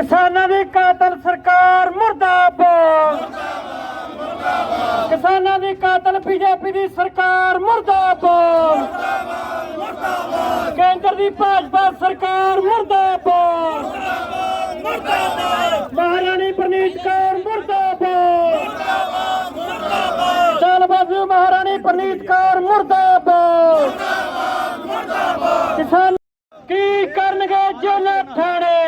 ਕਿਸਾਨਾਂ ਦੀ ਕਾਤਲ ਸਰਕਾਰ ਮੁਰਦਾਬਾਦ। ਕਿਸਾਨਾਂ ਦੀ ਕਾਤਲ ਬੀਜੇਪੀ ਦੀ ਸਰਕਾਰ ਮੁਰਦਾਬਾਦ। ਕੇਂਦਰ ਦੀ ਭਾਜਪਾ ਸਰਕਾਰ ਮੁਰਦਾਬਾਦ। ਮਹਾਰਾਣੀ ਪ੍ਰਨੀਤ ਕੌਰ ਮੁਰਦਾਬਾਦ ਚੱਲ ਬਾਜੂ ਮਹਾਰਾਣੀ ਪ੍ਰਨੀਤ ਕੌਰ ਮੁਰਦਾਬਾਦ ਕਿਸਾਨ ਕੀ ਕਰਨਗੇ ਜੇਲ੍ਹ ਥਾਣੇ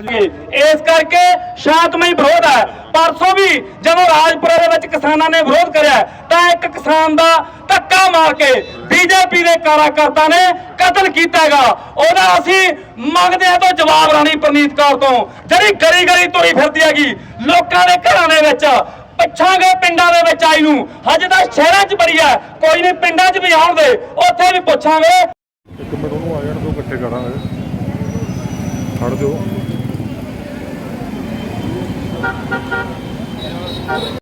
ਇਸ ਕਰਕੇ ਸ਼ਾਂਤਮਈ ਵਿਰੋਧ ਹੈ। ਪਰਸੋਂ ਵੀ ਜਦੋਂ ਰਾਜਪੁਰਾ ਦੇ ਵਿੱਚ ਕਿਸਾਨਾਂ ਨੇ ਵਿਰੋਧ ਕਰਿਆ, ਤਾਂ ਇੱਕ ਕਿਸਾਨ ਦਾ ਧੱਕਾ ਮਾਰ ਕੇ ਬੀਜੇਪੀ ਦੇ ਕਾਰਜਕਰਤਾ ਨੇ ਕਤਲ ਕੀਤਾਗਾ ਉਹਦਾ ਅਸੀਂ ਮੰਗਦੇ ਹਾਂ ਤੋਂ ਜਵਾਬ ਰਾਣੀ ਪ੍ਰਨੀਤ ਕੌਰ ਤੋਂ। ਜਿਹੜੀ ਗਰੀ ਗਰੀ ਤੁਰੀ ਫਿਰਦੀ ਹੈਗੀ, ਲੋਕਾਂ ਦੇ ਘਰਾਂ ਦੇ ਵਿੱਚ। ਪਿੱਛਾਂਗੇ ਪਿੰਡਾਂ ਦੇ ਵਿੱਚ ਆਈ ਨੂੰ। ਹਜੇ ਤਾਂ ਸ਼ਹਿਰਾਂ 'ਚ ਬੜੀ ਹੈ। ਕੋਈ ਨਹੀਂ, ਪਿੰਡਾਂ 'ਚ ਵੀ ਆਉਣ ਦੇ ਉੱਥੇ ਵੀ ਪੁੱਛਾਂਗੇ। ਇੱਕ ਮਿੰਟ ਉਹਨੂੰ ਆ ਜਾਣ ਦੋ ਇਕੱਠੇ ਕਰਾਂਗੇ। Thank you.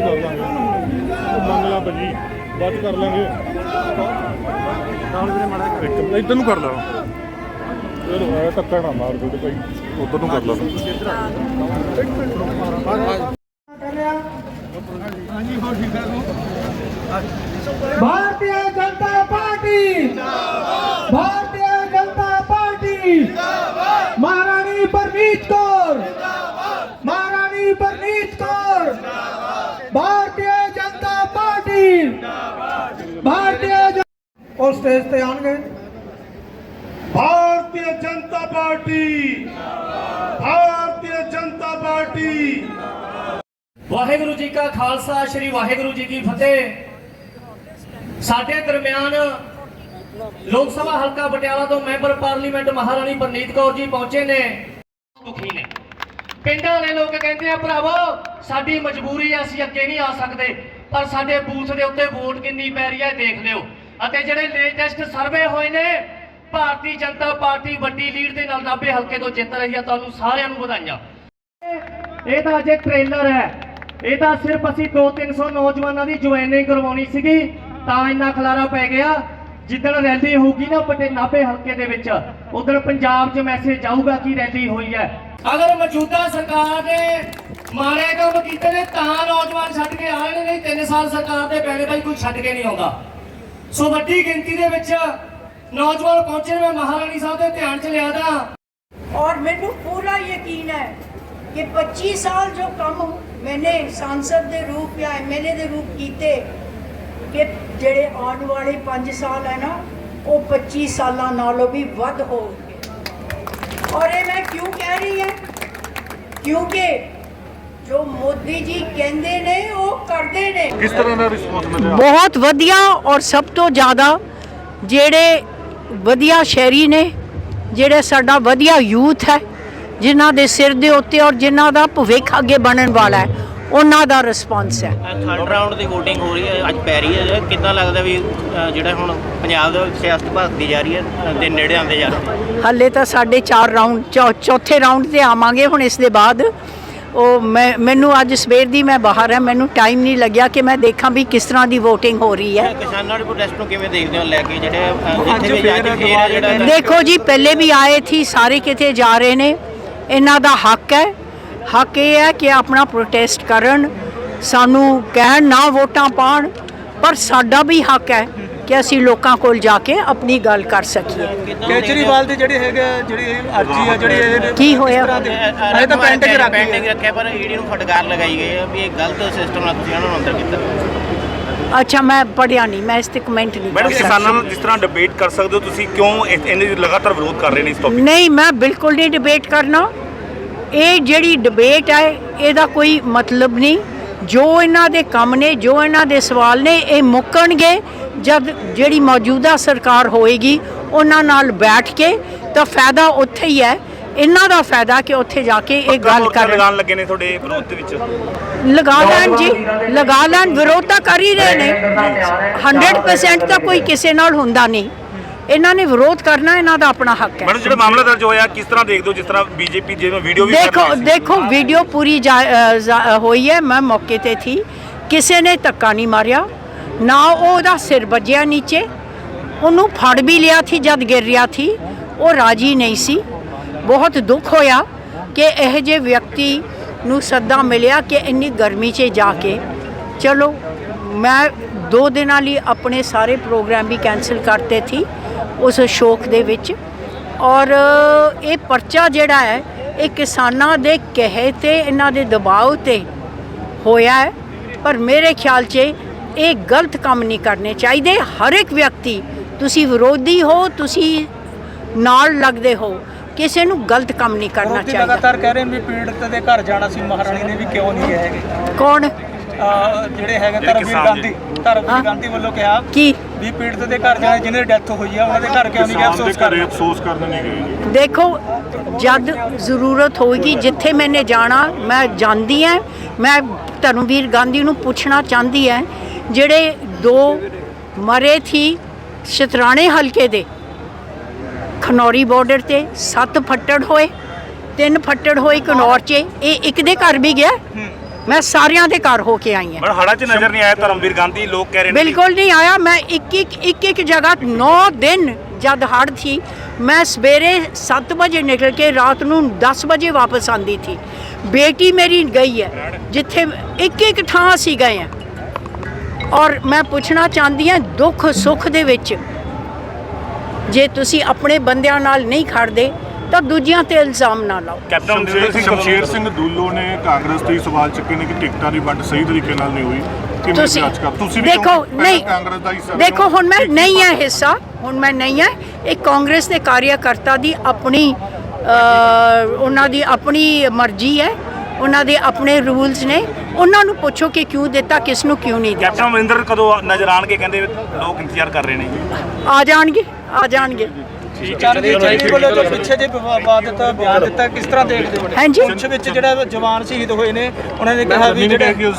ਬਾਅਦ ਕਰ ਲਾਂਗੇ। ਮੰਗ ਲਾ ਭਾਜੀ ਬਾਅਦ ਕਰ ਲਾਂਗੇ। ਨਾਲ ਨੂੰ ਕਰ ਲਾ। ਚਲੋ ਆ ਧੱਕਾ ਨਾ ਮਾਰ ਦੇ ਭਾਈ। ਉਧਰ ਨੂੰ ਕਰ ਲਾ। ਇੱਕ ਮਿੰਟ ਹਾਂਜੀ ਹੋ ਠੀਕ ਹੈ? ਭਾਰਤੀ ਉਹ ਸਟੇਜ ਤੇ ਆਣਗੇ ਭਾਰਤੀ ਜਨਤਾ ਪਾਰਟੀ ਭਾਰਤੀ ਜਨਤਾ ਪਾਰਟੀ। ਵਾਹਿਗੁਰੂ ਜੀ ਕਾ ਖਾਲਸਾ ਸ੍ਰੀ ਵਾਹਿਗੁਰੂ ਜੀ ਕੀ ਫਤਿਹ। ਸਾਡੇ ਦਰਮਿਆਨ ਲੋਕ ਸਭਾ ਹਲਕਾ ਪਟਿਆਲਾ ਤੋਂ ਮੈਂਬਰ ਪਾਰਲੀਮੈਂਟ ਮਹਾਰਾਣੀ ਪਰਨੀਤ ਕੌਰ ਜੀ ਪਹੁੰਚੇ ਨੇ। ਦੁਖੀ ਨੇ। ਪਿੰਡਾਂ ਵਾਲੇ ਲੋਕ ਕਹਿੰਦੇ ਆ ਭਰਾਵੋ ਸਾਡੀ ਮਜਬੂਰੀ ਐ ਅਸੀਂ ਅੱਗੇ ਨਹੀਂ ਆ ਸਕਦੇ। ਪਰ ਸਾਡੇ ਬੂਥ ਦੇ ਉੱਤੇ ਵੋਟ ਕਿੰਨੀ ਪੈ ਰਹੀ ਹੈ ਦੇਖ ਲਿਓ। ਅਤੇ ਜਿਹੜੇ ਲੇਟੈਸਟ ਸਰਵੇ ਹੋਏ ਨੇ, ਭਾਰਤੀ ਜਨਤਾ ਪਾਰਟੀ ਵੱਡੀ ਲੀਡ ਦੇ ਨਾਲ 90 ਹਲਕੇ ਤੋਂ ਜਿੱਤ ਰਹੀ ਹੈ ਤੁਹਾਨੂੰ ਸਾਰਿਆਂ ਨੂੰ ਵਧਾਈਆਂ। ਇਹ ਤਾਂ ਅਜੇ ਟ੍ਰੇਲਰ ਹੈ। ਇਹ ਤਾਂ ਸਿਰਫ ਅਸੀਂ 2-300 ਨੌਜਵਾਨਾਂ ਦੀ ਜੁਆਇਨਿੰਗ ਕਰਵਾਉਣੀ ਸੀਗੀ, ਤਾਂ ਇੰਨਾ ਖਲਾਰਾ ਪੈ ਗਿਆ। ਜਿੱਦਣ ਰੈਲੀ ਹੋਊਗੀ ਨਾ ਪਟੇ ਨਾਭੇ ਹਲਕੇ ਦੇ ਵਿੱਚ ਉਧਰ ਪੰਜਾਬ 'ਚ ਮੈਸੇਜ ਆਊਗਾ ਕਿ ਰੈਲੀ ਹੋਈ ਹੈ। ਅਗਰ ਮੌਜੂਦਾ ਸਰਕਾਰ ਨੇ ਮਾਰੇ ਕੰਮ ਕੀਤੇ ਨੇ, ਤਾਂ ਨੌਜਵਾਨ ਛੱਡ ਕੇ ਆਏ ਨੇ ਨਹੀਂ 3 ਸਾਲ ਸਰਕਾਰ ਦੇ ਪੈਣੇ ਭਾਈ ਕੋਈ ਛੱਡ ਕੇ ਨਹੀਂ ਆਉਂਦਾ। ਸੋ ਵੱਡੀ ਗਿਣਤੀ ਦੇ ਵਿੱਚ ਨੌਜਵਾਨ ਪਹੁੰਚੇ ਮੈਂ ਮਹਾਰਾਣੀ ਸਾਹਿਬ ਦੇ ਧਿਆਨ 'ਚ ਲਿਆਦਾ ਔਰ ਮੈਨੂੰ ਪੂਰਾ ਯਕੀਨ ਹੈ ਕਿ 25 ਸਾਲ ਜੋ ਕੰਮ ਮੈਨੇ ਸੰਸਦ ਦੇ ਰੂਪ ਜਾਂ ਐਮਐਲਏ ਦੇ ਰੂਪ ਕੀਤੇ, ਕਿ ਜਿਹੜੇ ਆਉਣ ਵਾਲੇ 5 ਸਾਲ ਹੈ ਨਾ, ਉਹ 25 ਸਾਲਾਂ ਨਾਲੋਂ ਵੀ ਵੱਧ ਹੋਣਗੇ। ਔਰ ਇਹ ਮੈਂ ਕਿਉਂ ਕਹਿ ਰਹੀ ਹਾਂ? ਕਿਉਂਕਿ ਜੋ ਮੋਦੀ ਜੀ ਕਹਿੰਦੇ ਨੇ ਉਹ ਕਰਦੇ ਨੇ। ਕਿਸ ਤਰ੍ਹਾਂ ਦਾ ਰਿਸਪੌਂਸ ਮਿਲਿਆ? ਬਹੁਤ ਵਧੀਆ ਔਰ ਸਭ ਤੋਂ ਜ਼ਿਆਦਾ ਜਿਹੜੇ ਵਧੀਆ ਸ਼ਹਿਰੀ ਨੇ ਜਿਹੜੇ ਸਾਡਾ ਵਧੀਆ ਯੂਥ ਹੈ ਜਿਨ੍ਹਾਂ ਦੇ ਸਿਰ ਦੇ ਉੱਤੇ ਔਰ ਜਿਨ੍ਹਾਂ ਦਾ ਭਵਿੱਖ ਅੱਗੇ ਬਣਨ ਵਾਲਾ ਹੈ ਉਹਨਾਂ ਦਾ ਰਿਸਪਾਂਸ ਹੈ। ਥਰਡ ਰਾਊਂਡ ਦੀ VOTING ਹੋ ਰਹੀ ਹੈ ਅੱਜ ਪੈ ਰਹੀ ਹੈ। ਕਿੱਦਾਂ ਲੱਗਦਾ ਵੀ ਅ, ਜਿਹੜਾ ਹੁਣ ਪੰਜਾਬ ਦੇ ਵਿੱਚ ਸਿਆਸਤ ਭਖਦੀ ਜਾ ਰਹੀ ਹੈ ਦੇ ਨੇੜੇ ਆਉਂਦੇ ਜਾ ਰਹੇ ਹਾਲੇ ਤਾਂ ਸਾਡੇ 4 ਰਾਊਂਡ ਚੌ- ਚੌਥੇ ਰਾਊਂਡ ਤੇ ਆਵਾਂਗੇ ਹੁਣ ਇਸ ਦੇ ਬਾਅਦ। ਉਹ ਮੈਂ ਮੈਨੂੰ ਅੱਜ ਸਵੇਰ ਦੀ ਮੈਂ ਬਾਹਰ ਹਾਂ ਮੈਨੂੰ ਟਾਈਮ ਨਹੀਂ ਲੱਗਿਆ ਕਿ ਮੈਂ ਦੇਖਾਂ ਵੀ ਕਿਸ ਤਰ੍ਹਾਂ ਦੀ VOTING ਹੋ ਰਹੀ ਹੈ। ਕਿਸਾਨਾਂ ਦੇ ਪ੍ਰੋਟੈਸਟ ਨੂੰ ਕਿਵੇਂ ਦੇਖਦੇ ਹੋ? ਲੈ ਕੇ ਜਿਹੜੇ ਅ, ਜਿੱਥੇ ਵੀ ਅੱਜ ਫੇਰ ਹੈ ਜਿਹੜਾ ਦੇਖੋ ਜੀ ਪਹਿਲੇ ਵੀ ਆਏ ਥੀ ਸਾਰੇ ਕਿਤੇ ਜਾ ਰਹੇ ਨੇ। ਇਹਨਾਂ ਦਾ ਹੱਕ ਹੈ। ਹੱਕ ਇਹ ਹੈ ਕਿ ਆਪਣਾ ਪ੍ਰੋਟੈਸਟ ਕਰਨ ਸਾਨੂੰ ਕਹਿਣ ਨਾ ਵੋਟਾਂ ਪਾਣ ਪਰ ਸਾਡਾ ਵੀ ਹੱਕ ਹੈ ਕਿ ਅਸੀਂ ਲੋਕਾਂ ਕੋਲ ਜਾ ਕੇ ਆਪਣੀ ਗੱਲ ਕਰ ਸਕੀਏ। ਕੇਜਰੀਵਾਲ ਦੀ ਜਿਹੜੀ ਹੈਗਾ ਜਿਹੜੀ ਅਰਜੀ ਆ ਜਿਹੜੀ ਇਹ ਕੀ ਹੋਇਆ? ਇਹ ਤਾਂ ਪੈਂਡਿੰਗ ਰੱਖ ਪੈਂਡਿੰਗ ਰੱਖਿਆ ਪਰ ਈਡੀ ਨੂੰ ਫਟਕਾਰ ਲਗਾਈ ਗਈ ਹੈ ਵੀ ਇਹ ਗਲਤ ਸਿਸਟਮ ਨਾਲ ਤੁਸੀਂ ਉਹਨਾਂ ਨੂੰ ਅੰਦਰ ਕੀਤਾ। ਅੱਛਾ ਮੈਂ ਪੜਿਆ ਨਹੀਂ ਮੈਂ ਇਸ ਤੇ ਕਮੈਂਟ ਨਹੀਂ ਮੈਡਮ ਕਿਸਾਨਾਂ ਨਾਲ ਜਿਸ ਤਰ੍ਹਾਂ ਡਿਬੇਟ ਕਰ ਸਕਦੇ ਹੋ ਤੁਸੀਂ ਕਿਉਂ ਇਹ- ਇਹਨੇ ਲਗਾਤਾਰ ਵਿਰੋਧ ਕਰ ਰਹੇ ਨੇ ਇਸ ਟੌਪਿਕ ਨਹੀਂ ਮੈਂ ਬਿਲਕੁਲ ਨਹੀਂ ਡਿਬੇਟ ਕਰਨਾ। ਇਹ ਜਿਹੜੀ ਡਿਬੇਟ ਹੈ ਇਹਦਾ ਕੋਈ ਮਤਲਬ ਨਹੀਂ। ਜੋ ਇਹਨਾਂ ਦੇ ਕੰਮ ਨੇ ਜੋ ਇਹਨਾਂ ਦੇ ਸਵਾਲ ਨੇ ਇਹ ਮੁੱਕਣਗੇ। ਜਦ ਜਿਹੜੀ ਮੌਜੂਦਾ ਸਰਕਾਰ ਹੋਏਗੀ ਉਹਨਾਂ ਨਾਲ ਬੈਠ ਕੇ ਤਾਂ ਫਾਇਦਾ ਉੱਥੇ ਹੀ ਹੈ। ਇਹਨਾਂ ਦਾ ਫਾਇਦਾ ਕਿ ਉੱਥੇ ਜਾ ਕੇ ਇਹ ਗੱਲ ਕਰਨ ਲਗਾਉਣ ਲੱਗੇ ਨੇ ਤੁਹਾਡੇ ਵਿਰੋਧ ਦੇ ਵਿੱਚ? ਲਗਾ ਲੈਣ ਜੀ ਲਗਾ ਲੈਣ ਵਿਰੋਧ ਤਾਂ ਕਰ ਹੀ ਰਹੇ ਨੇ। 100% ਤਾਂ ਕੋਈ ਕਿਸੇ ਨਾਲ ਹੁੰਦਾ ਨਹੀਂ। ਇਹਨਾਂ ਨੇ ਵਿਰੋਧ ਕਰਨਾ ਇਹਨਾਂ ਦਾ ਆਪਣਾ ਹੱਕ ਹੈ। ਮੈਡਮ ਜਿਹੜਾ ਮਾਮਲਾ ਦਰਜ ਹੋਇਆ ਕਿਸ ਤਰ੍ਹਾਂ ਦੇਖਦੇ ਹੋ ਜਿਸ ਤਰ੍ਹਾਂ ਬੀਜੇਪੀ ਜਿਵੇਂ ਵੀਡੀਓ ਵੀ ਦੇਖੋ। ਦੇਖੋ ਵੀਡੀਓ ਪੂਰੀ ਹੋਈ ਹੈ। ਮੈਂ ਮੌਕੇ ਤੇ ਥੀ। ਕਿਸੇ ਨੇ ਧੱਕਾ ਨਹੀਂ ਮਾਰਿਆ। ਨਾ ਉਹਦਾ ਸਿਰ ਵੱਜਿਆ ਨੀਚੇ, ਉਹਨੂੰ ਫੜ ਵੀ ਲਿਆ ਸੀ ਜਦ ਗਿਰ ਰਿਹਾ ਸੀ, ਉਹ ਰਾਜੀ ਨਹੀਂ ਸੀ। ਬਹੁਤ ਦੁੱਖ ਹੋਇਆ ਕਿ ਇਹ ਜੇ ਵਿਅਕਤੀ ਨੂੰ ਸੱਦਾ ਮਿਲਿਆ ਕਿ ਇੰਨੀ ਗਰਮੀ 'ਚ ਜਾ ਕੇ, ਚਲੋ, ਮੈਂ ਦੋ ਦਿਨਾਂ ਲਈ ਆਪਣੇ ਸਾਰੇ ਪ੍ਰੋਗਰਾਮ ਵੀ ਕੈਨਸਲ ਕਰਤੇ ਸੀ ਉਸ ਸ਼ੋਕ ਦੇ ਵਿੱਚ। ਔਰ ਇਹ ਪਰਚਾ ਜਿਹੜਾ ਹੈ, ਇਹ ਕਿਸਾਨਾਂ ਦੇ ਕਹੇ ਤੇ, ਇਹਨਾਂ ਦੇ ਦਬਾਅ ਤੇ ਹੋਇਆ ਹੈ। ਪਰ ਮੇਰੇ ਖਿਆਲ 'ਚ ਇਹ ਗਲਤ ਕੰਮ ਨਹੀਂ ਕਰਨੇ ਚਾਹੀਦੇ। ਹਰ ਇੱਕ ਵਿਅਕਤੀ ਤੁਸੀਂ ਵਿਰੋਧੀ ਹੋ ਤੁਸੀਂ ਨਾਲ ਲੱਗਦੇ ਹੋ ਕਿਸੇ ਨੂੰ ਗਲਤ ਕੰਮ ਨਹੀਂ ਕਰਨਾ ਚਾਹੀਦਾ। ਲਗਾਤਾਰ ਕਹਿ ਰਹੇ ਨੇ ਵੀ ਪੀੜਤ ਦੇ ਘਰ ਜਾਣਾ ਸੀ ਮਹਾਰਾਣੀ ਨੇ ਵੀ ਕਿਉਂ ਨਹੀਂ ਗਏ ਹੈਗੇ? ਕੌਣ? ਜਿਹੜੇ ਹੈਗੇ ਧਰਮਵੀਰ ਗਾਂਧੀ। ਧਰਮਵੀਰ। ਗਾਂਧੀ ਵੱਲੋਂ ਕਿਹਾ ਕੀ? ਵੀ ਪੀੜਤ ਦੇ ਘਰ ਜਾਣਾ ਜਿਹਨੇ ਡੈਥ ਹੋਈ ਆ ਉਹਨਾਂ ਦੇ ਘਰ ਕਿਉਂ ਨਹੀਂ ਗਏ ਅਫਸੋਸ ਕਰ ਘਰੇ ਰਹੇ ਅਫਸੋਸ ਕਰਨ ਨਹੀਂ ਗਏ ਦੇਖੋ ਜਦ ਜ਼ਰੂਰਤ ਹੋਏਗੀ ਜਿੱਥੇ ਮੈਨੇ ਜਾਣਾ ਮੈਂ ਜਾਂਦੀ ਹਾਂ ਮੈਂ ਧਰਮਵੀਰ ਗਾਂਧੀ ਨੂੰ ਪੁੱਛਣਾ ਚਾਹੁੰਦੀ ਹਾਂ ਜਿਹੜੇ ਦੋ ਮਰੇ ਥੀ ਸ਼ਤਰਾਣੇ ਹਲਕੇ ਦੇ। ਖਨੌਰੀ ਬਾਰਡਰ ਤੇ ਸੱਤ ਫੱਟੜ ਹੋਏ ਤਿੰਨ ਫੱਟੜ ਹੋਏ ਕਨੌਰ 'ਚ। ਇਹ ਇੱਕ ਦੇ ਘਰ ਵੀ ਗਿਆ। ਮੈਂ ਸਾਰਿਆਂ ਦੇ ਘਰ ਹੋ ਕੇ ਆਈ ਹਾਂ। ਮੈਡਮ ਹੜਾ 'ਚ ਨਜ਼ਰ ਨਹੀਂ ਆਇਆ ਧਰਮਵੀਰ ਗਾਂਧੀ ਲੋਕ ਕਹਿ ਰਹੇ ਨੇ ਬਿਲਕੁਲ ਨਹੀਂ ਆਇਆ। ਮੈਂ ਇੱਕ ਇੱਕ ਇੱਕ ਇੱਕ ਜਗ੍ਹਾ 9 ਦਿਨ ਜਦ ਹੜ ਥੀ ਮੈਂ ਸਵੇਰੇ 7 ਵਜੇ ਨਿਕਲ ਕੇ ਰਾਤ ਨੂੰ 10 ਵਜੇ ਵਾਪਸ ਆਂਦੀ ਥੀ ਬੇਟੀ ਮੇਰੀ ਗਈ ਹੈ ਜਿੱਥੇ ਇੱਕ ਇੱਕ ਥਾਂ ਅਸੀਂ ਗਏ ਹਾਂ। ਔਰ ਮੈਂ ਪੁੱਛਣਾ ਚਾਹੁੰਦੀ ਹਾਂ ਦੁੱਖ ਸੁੱਖ ਦੇ ਵਿੱਚ ਜੇ ਤੁਸੀਂ ਆਪਣੇ ਬੰਦਿਆਂ ਨਾਲ ਨਹੀਂ ਖੜਦੇ ਤਾਂ ਦੂਜਿਆਂ ਤੇ ਇਲਜ਼ਾਮ ਨਾ ਲਾਓ। ਕੈਪਟਨ ਅਮਰਿੰਦਰ ਸ਼ਮਸ਼ੇਰ ਸਿੰਘ ਸ਼ਮਸ਼ੇਰ ਸਿੰਘ ਦੂਲੋ ਨੇ ਕਾਂਗਰਸ ਤੇ ਹੀ ਸਵਾਲ ਚੁੱਕੇ ਨੇ ਕਿ ਟਿਕਟਾਂ ਦੀ ਵੰਡ ਸਹੀ ਤਰੀਕੇ ਨਾਲ ਨਹੀਂ ਹੋਈ। ਤੁਸੀਂ ਜਾਂਚ ਕਰ ਤੁਸੀਂ ਵੀ ਦੇਖੋ ਨਹੀਂ ਕਾਂਗਰਸ ਦਾ ਹਿੱਸਾ ਦੇਖੋ ਹੁਣ ਮੈਂ? ਨਹੀਂ ਹੈ ਹਿੱਸਾ ਹੁਣ ਮੈਂ ਨਹੀਂ ਹੈ। ਇਹ ਕਾਂਗਰਸ ਦੇ ਕਾਰਿਆਕਰਤਾ ਦੀ ਆਪਣੀ ਉਹਨਾਂ ਦੀ ਆਪਣੀ ਮਰਜ਼ੀ ਹੈ ਉਹਨਾਂ ਦੇ ਆਪਣੇ ਰੂਲਸ ਨੇ। ਉਹਨਾਂ ਨੂੰ ਪੁੱਛੋ ਕਿ ਕਿਉਂ ਦਿੱਤਾ ਕਿਸ ਨੂੰ ਕਿਉਂ ਨਹੀਂ ਦਿੱਤਾ। ਕੈਪਟਨ ਅਮਰਿੰਦਰ ਕਦੋਂ ਨਜ਼ਰ ਆਣਗੇ? ਕਹਿੰਦੇ ਲੋਕ ਇੰਤਜ਼ਾਰ ਕਰ ਰਹੇ ਨੇ ਆ ਜਾਣਗੇ ਆ ਜਾਣਗੇ। ਚਰਨਜੀਤ ਚੰਨੀ ਵੱਲੋਂ ਜੋ ਪਿੱਛੇ ਜੇ ਵਿਵਾਦਿਤ ਬਿਆਨ ਦਿੱਤਾ ਕਿਸ ਤਰ੍ਹਾਂ ਦੇਖਦੇ ਹੋ? ਹਾਂਜੀ। ਪੁੰਛ ਵਿੱਚ ਜਿਹੜਾ ਜਵਾਨ ਸ਼ਹੀਦ ਹੋਏ ਨੇ ਉਹਨਾਂ ਨੇ ਕਿਹਾ ਵੀ ਨਹੀਂ ਜਿਹੜੇ ਕਿ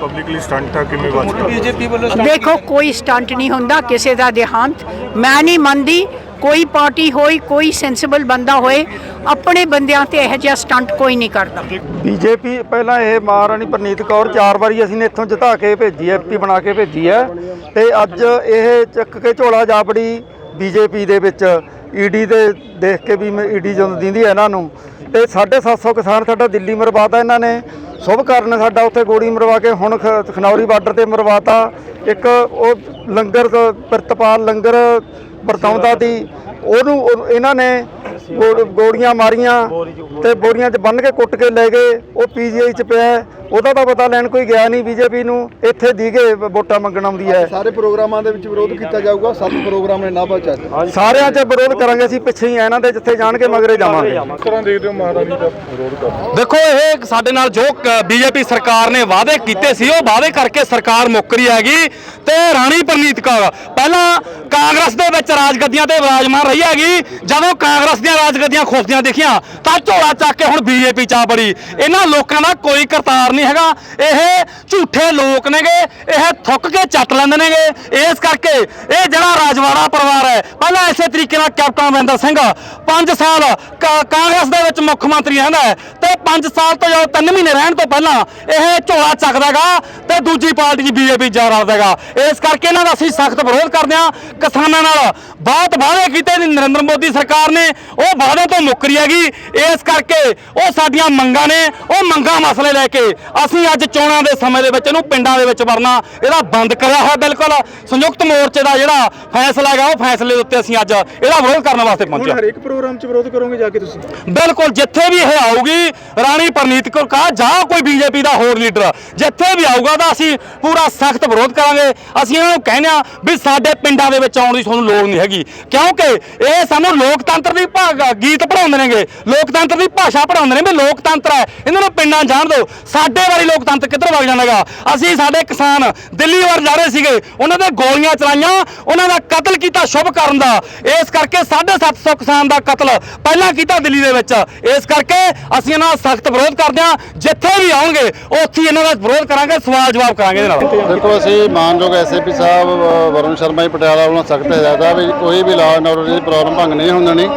ਪਬਲਿਕਲੀ ਸਟੰਟ ਆ ਕਿਵੇਂ ਵਾਚ ਕਰ ਬੀਜੇਪੀ ਵੱਲੋਂ ਸਟੰਟ ਦੇਖੋ ਕੋਈ ਸਟੰਟ ਨਹੀਂ ਹੁੰਦਾ ਕਿਸੇ ਦਾ ਦੇਹਾਂਤ। ਮੈਂ ਨਹੀਂ ਮੰਨਦੀ ਕੋਈ ਪਾਰਟੀ ਹੋਈ, ਕੋਈ ਸੈਂਸਿਬਲ ਬੰਦਾ ਹੋਏ, ਆਪਣੇ ਬੰਦਿਆਂ ਤੇ ਇਹੋ ਜਿਹਾ ਸਟੰਟ ਕੋਈ ਨਹੀਂ ਕਰਦਾ। ਬੀਜੇਪੀ ਪਹਿਲਾਂ ਇਹ ਮਹਾਰਾਣੀ ਪ੍ਰਨੀਤ ਕੌਰ ਚਾਰ ਵਾਰੀ ਅਸੀਂ ਨੇ ਇੱਥੋਂ ਜਿਤਾ ਕੇ ਭੇਜੀ ਹੈ ਐਮਪੀ ਬਣਾ ਕੇ ਭੇਜੀ ਹੈ। ਤੇ ਅੱਜ ਇਹ ਚੱਕ ਕੇ ਝੋਲਾ ਜਾਪੜੀ ਬੀਜੇਪੀ ਦੇ ਵਿੱਚ ਈਡੀ ਦੇ ਦੇਖ ਕੇ ਵੀ ਈਡੀ ਜਦੋਂ ਦਿੰਦੀ ਹੈ ਇਹਨਾਂ ਨੂੰ। ਤੇ 750 ਕਿਸਾਨ ਸਾਡਾ ਦਿੱਲੀ ਮਰਵਾਤਾ ਇਹਨਾਂ ਨੇ। ਸ਼ੁਭ ਕਰਨ ਸਾਡਾ ਉੱਥੇ ਗੋਲੀ ਮਰਵਾ ਕੇ ਹੁਣ ਖ- ਖਨੌਰੀ ਬਾਰਡਰ ਤੇ ਮਰਵਾਤਾ। ਇੱਕ ਉਹ ਲੰਗਰ ਕ- ਲੰਗਰ ਵਰਤਾਉਂਦਾ ਸੀ। ਉਹਨੂੰ ਉਹ- ਇਹਨਾਂ ਨੇ ਗੋ- ਗੋਲੀਆਂ ਮਾਰੀਆਂ ਤੇ ਬੋਰੀਆਂ 'ਚ ਬੰਨ ਕੇ ਕੁੱਟ ਕੇ ਲੈ ਗਏ। ਉਹ ਪੀਜੀਆਈ 'ਚ ਪਿਆ ਹੈ। ਉਹਦਾ ਤਾਂ ਪਤਾ ਲੈਣ ਕੋਈ ਗਿਆ ਨਹੀਂ ਬੀਜੇਪੀ ਨੂੰ। ਇੱਥੇ ਦੀਗੇ ਵੋਟਾਂ ਮੰਗਣ ਆਉਂਦੀ ਹੈ। ਸਾਰੇ ਪ੍ਰੋਗਰਾਮਾਂ ਦੇ ਵਿੱਚ ਵਿਰੋਧ ਕੀਤਾ ਜਾਊਗਾ। ਸੱਤ ਪ੍ਰੋਗਰਾਮ ਨੇ ਨਾਭਾ ਚ ਅੱਜ। ਸਾਰਿਆਂ 'ਚ ਵਿਰੋਧ ਕਰਾਂਗੇ ਅਸੀਂ ਪਿੱਛੇ ਹੀ। ਆ ਇਹਨਾਂ ਦੇ ਜਿੱਥੇ ਜਾਣਗੇ ਮਗਰੇ ਜਾਵਾਂਗੇ। ਦਾ ਦੇਖੋ ਇਹ ਸਾਡੇ ਨਾਲ ਜੋ ਬੀਜੇਪੀ ਸਰਕਾਰ ਨੇ ਵਾਅਦੇ ਕੀਤੇ ਸੀ ਉਹ ਵਾਅਦੇ ਕਰਕੇ ਸਰਕਾਰ ਮੁੱਕ ਰਹੀ ਹੈਗੀ। ਤੇ ਰਾਣੀ ਪ੍ਰਨੀਤ ਕੌਰ ਪਹਿਲਾਂ ਕਾਂਗਰਸ ਦੇ ਵਿੱਚ ਰਾਜਗੱਦੀਆਂ ਤੇ ਵਿਰਾਜਮਾਨ ਰਹੀ ਹੈਗੀ। ਜਦੋਂ ਕਾਂਗਰਸ ਦੀਆਂ ਰਾਜਗੱਦੀਆਂ ਖੁੱਸਦੀਆਂ ਦੇਖੀਆਂ, ਤਾਂ ਝੋਲਾ ਚੱਕ ਕੇ ਹੁਣ ਬੀਜੇਪੀ ਚਾ ਬੜੀ। ਇਹਨਾਂ ਲੋਕਾਂ ਦਾ ਕੋਈ ਕਰਤਾਰ ਨਹੀਂ ਹੈਗਾ। ਇਹ ਝੂਠੇ ਲੋਕ ਨੇਗੇ, ਇਹ ਥੁੱਕ ਕੇ ਚੱਟ ਲੈਂਦੇ ਨੇਗੇ। ਇਸ ਕਰਕੇ ਇਹ ਜਿਹੜਾ ਰਾਜਵਾੜਾ ਪਰਿਵਾਰ ਹੈ, ਪਹਿਲਾਂ ਇਸੇ ਤਰੀਕੇ ਨਾਲ ਕੈਪਟਨ ਅਮਰਿੰਦਰ ਸਿੰਘ 5 ਸਾਲ ਕਾਂਗਰਸ ਦੇ ਵਿੱਚ ਮੁੱਖ ਮੰਤਰੀ ਰਹਿੰਦਾ ਹੈ ਤੇ 5 ਸਾਲ ਤੋਂ ਜਦੋਂ 3 ਮਹੀਨੇ ਰਹਿਣ ਤੋਂ ਪਹਿਲਾਂ ਇਹ ਝੋਲਾ ਚੱਕਦਾਗਾ ਤੇ ਦੂਜੀ ਪਾਰਟੀ 'ਚ ਬੀਜੇਪੀ ਜਾ ਰਲਦਾਗਾ ਇਸ ਕਰਕੇ ਇਹਨਾਂ ਦਾ ਅਸੀਂ ਸਖਤ ਵਿਰੋਧ ਕਰਦੇ ਹਾਂ। ਕਿਸਾਨਾਂ ਨਾਲ ਬਹੁਤ ਵਾਅਦੇ ਕੀਤੇ ਨੇ ਨਰਿੰਦਰ ਮੋਦੀ ਸਰਕਾਰ ਨੇ। ਉਹ ਵਾਅਦੇ ਤੋਂ ਮੁੱਕ ਰਹੀ ਹੈਗੀ। ਇਸ ਕਰਕੇ ਉਹ ਸਾਡੀਆਂ ਮੰਗਾਂ ਨੇ ਉਹ ਮੰਗਾਂ ਮਸਲੇ ਲੈ ਕੇ ਅਸੀਂ ਅੱਜ ਚੋਣਾਂ ਦੇ ਸਮੇਂ ਦੇ ਵਿੱਚ ਇਹਨੂੰ ਪਿੰਡਾਂ ਦੇ ਵਿੱਚ ਵਰਨਾ ਇਹਦਾ ਬੰਦ ਕਰਿਆ ਹੋਇਆ ਬਿਲਕੁਲ। ਸੰਯੁਕਤ ਮੋਰਚੇ ਦਾ ਜਿਹੜਾ ਫੈਸਲਾ ਹੈਗਾ ਉਹ ਫੈਸਲੇ ਦੇ ਉੱਤੇ ਅਸੀਂ ਅੱਜ ਇਹਦਾ ਵਿਰੋਧ ਕਰਨ ਵਾਸਤੇ ਪਹੁੰਚੇ ਹਾਂ। ਹਰੇਕ ਪ੍ਰੋਗਰਾਮ 'ਚ ਵਿਰੋਧ ਕਰੋਗੇ ਜਾ ਕੇ ਤੁਸੀਂ? ਬਿਲਕੁਲ ਜਿੱਥੇ ਵੀ ਇਹ ਆਊਗੀ ਰਾਣੀ ਪ੍ਰਨੀਤ ਕੌਰ ਕਾ ਜਾਂ ਕੋਈ ਬੀਜੇਪੀ ਦਾ ਹੋਰ ਲੀਡਰ ਜਿੱਥੇ ਵੀ ਆਊਗਾ ਤਾਂ ਅਸੀਂ ਪੂਰਾ ਸਖਤ ਵਿਰੋਧ ਕਰਾਂਗੇ। ਅਸੀਂ ਇਹਨਾਂ ਨੂੰ ਕਹਿੰਦੇ ਆ ਵੀ ਸਾਡੇ ਪਿੰਡਾਂ ਦੇ ਵਿੱਚ ਆਉਣ ਦੀ ਤੁਹਾਨੂੰ ਲੋੜ ਨਹੀਂ ਹੈਗੀ ਕਿਉਂਕਿ ਇਹ ਸਾਨੂੰ ਲੋਕਤੰਤਰ ਦੀ ਭਾ- ਗੀਤ ਪੜਾਉਂਦੇ ਨੇਗੇ। ਲੋਕਤੰਤਰ ਦੀ ਭਾਸ਼ਾ ਪੜਾਉਂਦੇ ਨੇ ਵੀ ਲੋਕਤੰਤਰ ਹੈ। ਇਹਨਾਂ ਨੂੰ ਪਿੰਡਾਂ ਜਾਣ ਦਿਓ। ਸਾਡੇ ਵਾਲੀ ਲੋਕਤੰਤਰ ਕਿੱਧਰ ਵਗ ਜਾਣਾਗਾ ਅਸੀਂ ਸਾਡੇ ਕਿਸਾਨ ਦਿੱਲੀ ਵੱਲ ਜਾ ਰਹੇ ਸੀਗੇ। ਉਹਨਾਂ ਦੇ ਗੋਲੀਆਂ ਚਲਾਈਆਂ। ਉਹਨਾਂ ਦਾ ਕਤਲ ਕੀਤਾ ਸ਼ੁਭ ਕਰਨ ਦਾ। ਇਸ ਕਰਕੇ 750 ਕਿਸਾਨ ਦਾ ਕਤਲ ਪਹਿਲਾਂ ਕੀਤਾ ਦਿੱਲੀ ਦੇ ਵਿੱਚ। ਇਸ ਕਰਕੇ ਅਸੀਂ ਇਹਨਾਂ ਦਾ ਸਖਤ ਵਿਰੋਧ ਕਰਦੇ ਹਾਂ। ਜਿੱਥੇ ਵੀ ਆਉਣਗੇ ਉੱਥੇ ਹੀ ਇਹਨਾਂ ਦਾ ਵਿਰੋਧ ਕਰਾਂਗੇ ਸਵਾਲ ਜਵਾਬ ਕਰਾਂਗੇ ਇਹਦੇ ਨਾਲ। ਦੇਖੋ ਅਸੀਂ ਮਾਨਯੋਗ ਐਸਏਪੀ ਸਾਹਿਬ ਅ, ਵਰੁਣ ਸ਼ਰਮਾ ਜੀ ਪਟਿਆਲਾ ਵੱਲੋਂ ਸਖਤ ਹਦਾਇਤ ਵੀ ਕੋਈ ਵੀ ਲਾਅ ਐਂਡ ਆਰਡਰ ਦੀ ਪ੍ਰੋਬਲਮ ਭੰਗ ਨਹੀਂ ਹੁੰਦੀ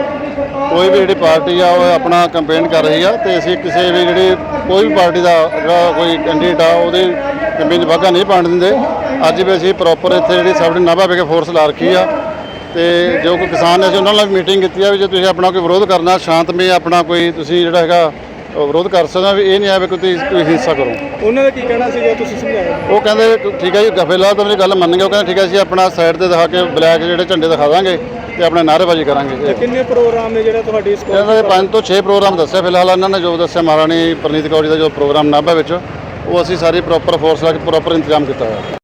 ਕੋਈ ਵੀ ਜਿਹੜੀ ਪਾਰਟੀ ਆ ਉਹ ਆਪਣਾ ਕੰਪੇਨ ਕਰ ਰਹੀ ਆ ਤੇ ਅਸੀਂ ਕਿਸੇ ਵੀ ਜਿਹੜੀ ਕੋਈ ਵੀ ਪਾਰਟੀ ਦਾ ਜਿਹੜਾ ਕੋਈ ਕੈਂਡੀਡੇਟ ਆ ਉਹਦੇ ਕੰਪੇਨ 'ਚ ਨਹੀਂ ਪਾਉਣ ਦਿੰਦੇ। ਅੱਜ ਵੀ ਅਸੀਂ ਪ੍ਰੋਪਰ ਇੱਥੇ ਜਿਹੜੀ ਸਾਡੀ ਨਾਭਾ ਵਿਖੇ ਫੋਰਸ ਲਾ ਰੱਖੀ ਆ ਤੇ ਜੋ ਕੋਈ ਕਿਸਾਨ ਨੇ ਅਸੀਂ ਉਹਨਾਂ ਨਾਲ ਮੀਟਿੰਗ ਕੀਤੀ ਆ ਵੀ ਜੇ ਤੁਸੀਂ ਆਪਣਾ ਕੋਈ ਵਿਰੋਧ ਕਰਨਾ ਸ਼ਾਂਤਮਈ ਆਪਣਾ ਕੋਈ ਤੁਸੀਂ ਜਿਹੜਾ ਹੈਗਾ ਵਿਰੋਧ ਕਰ ਸਕਦੇ ਵੀ ਇਹ ਨਹੀਂ ਆ ਵੀ ਕੋਈ ਤੁਸੀਂ ਕੋਈ ਹਿੰਸਾ ਕਰੋ। ਉਹਨਾਂ ਦਾ ਕੀ ਕਹਿਣਾ ਸੀ ਜੋ ਤੁਸੀਂ ਸਮਝਾਇਆ? ਉਹ ਕਹਿੰਦੇ ਕਿ ਠੀਕ ਹੈ ਜੀ ਫਿਲਹਾਲ ਤਾਂ ਮੇਰੀ ਗੱਲ ਮੰਨ ਗਏ। ਉਹ ਕਹਿੰਦੇ ਠੀਕ ਹੈ ਅਸੀਂ ਆਪਣਾ ਸਾਈਡ ਤੇ ਦਿਖਾ ਕੇ ਬਲੈਕ ਜਿਹੜੇ ਝੰਡੇ ਦਿਖਾ ਦਾਂਗੇ। ਤੇ ਆਪਣਾ ਨਾਅਰੇਬਾਜ਼ੀ ਕਰਾਂਗੇ। ਕਿੰਨੇ ਪ੍ਰੋਗਰਾਮ ਨੇ ਜਿਹੜਾ ਤੁਹਾਡੀ ਇਸ ਇਹਨਾਂ ਦੇ 5 ਤੋਂ 6 ਪ੍ਰੋਗਰਾਮ ਦੱਸਿਆ ਫਿਲਹਾਲ ਇਹਨਾਂ ਨੇ ਜੋ ਦੱਸਿਆ ਮਹਾਰਾਣੀ ਪ੍ਰਨੀਤ ਕੌਰ ਜੀ ਦਾ ਜੋ ਪ੍ਰੋਗਰਾਮ ਨਾਭਾ ਵਿੱਚ ਉਹ ਅਸੀਂ ਸਾਰੀ ਪ੍ਰੋਪਰ ਫੋਰਸ ਲਾ ਕੇ ਪ੍ਰੋਪਰ ਇੰਤਜ਼ਾਮ ਕੀਤਾ ਹੋਇਆ।